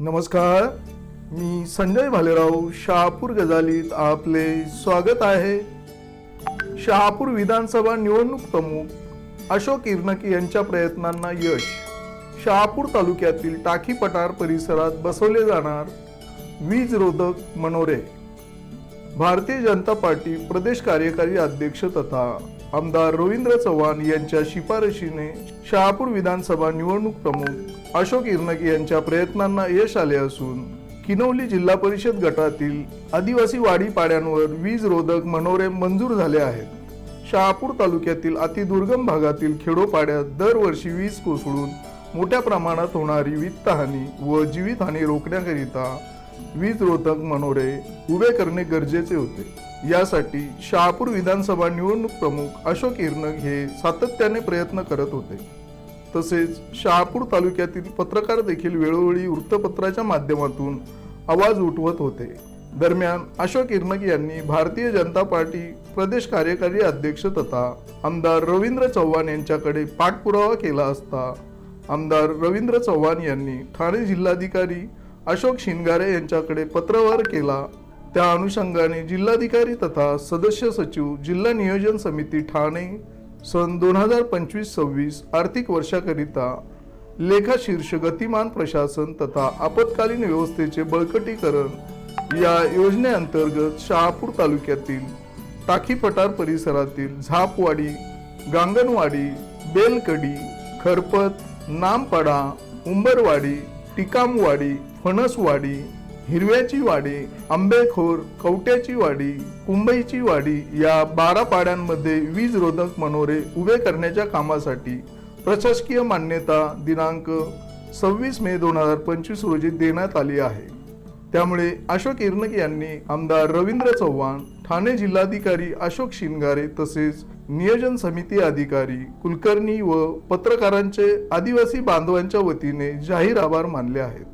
नमस्कार मी संजय भालेराव शहापूर गजालीत आपले स्वागत आहे. शहापूर विधानसभा निवडणूक प्रमुख अशोक इरनकी यांच्या प्रयत्नांना यश. शहापूर तालुक्यातील टाकी पठार परिसरात बसवले जाणार वीज रोधक मनोरे. भारतीय जनता पार्टी प्रदेश कार्यकारी अध्यक्ष तथा आमदार रवींद्र चव्हाण यांच्या शिफारशीने शहापूर विधानसभा निवडणूक प्रमुख अशोक इरनकी यांच्या प्रयत्नांना यश आले असून किनवली जिल्हा परिषद गटातील आदिवासी वाडी पाड्यांवर वीज रोधक मनोरे मंजूर झाले आहेत. शहापूर तालुक्यातील अतिदुर्गम भागातील खेडोपाड्यात दरवर्षी वीज कोसळून मोठ्या प्रमाणात होणारी वित्तहानी व जीवितहानी रोखण्याकरिता वीज रोधक मनोरे उभे करणे गरजेचे होते. यासाठी शहापूर विधानसभा निवडणूक प्रमुख अशोक इरनक हे सातत्याने प्रयत्न करत होते. तसेच शहापूर तालुक्यातील पत्रकार देखील वेळोवेळी वृत्तपत्राच्या माध्यमातून आवाज उठवत होते. दरम्यान अशोक इर्नक यांनी भारतीय जनता पार्टी प्रदेश कार्यकारी अध्यक्ष तथा आमदार रवींद्र चव्हाण यांच्याकडे पाठपुरावा केला असता आमदार रवींद्र चव्हाण यांनी ठाणे जिल्हाधिकारी अशोक शिंगारे यांच्याकडे पत्रव्यवहार केला. त्या अनुषंगाने जिल्हाधिकारी तथा सदस्य सचिव जिल्हा नियोजन समिती ठाणे सन दोन हजार पंचवीस सव्वीस आर्थिक वर्षाकरिता लेखाशीर्ष गतिमान प्रशासन तथा आपत्कालीन व्यवस्थेचे बळकटीकरण या योजनेअंतर्गत शहापूर तालुक्यातील टाकी पठार परिसरातील झापवाडी गांगणवाडी बेलकडी खरपत नामपाडा उंबरवाडी टिकामवाडी फणसवाडी हिरव्याची वाडी आंबेखोर कवट्याची वाडी कुंबईची वाडी या बारा पाड्यांमध्ये वीज रोधक मनोरे उभे करण्याच्या कामासाठी प्रशासकीय मान्यता दिनांक सव्वीस मे दोन हजार पंचवीस रोजी देण्यात आली आहे. त्यामुळे अशोक इर्नक यांनी आमदार रवींद्र चव्हाण ठाणे जिल्हाधिकारी अशोक शिनगारे तसेच नियोजन समिती अधिकारी कुलकर्णी व पत्रकारांचे आदिवासी बांधवांच्या वतीने जाहीर आभार मानले आहेत.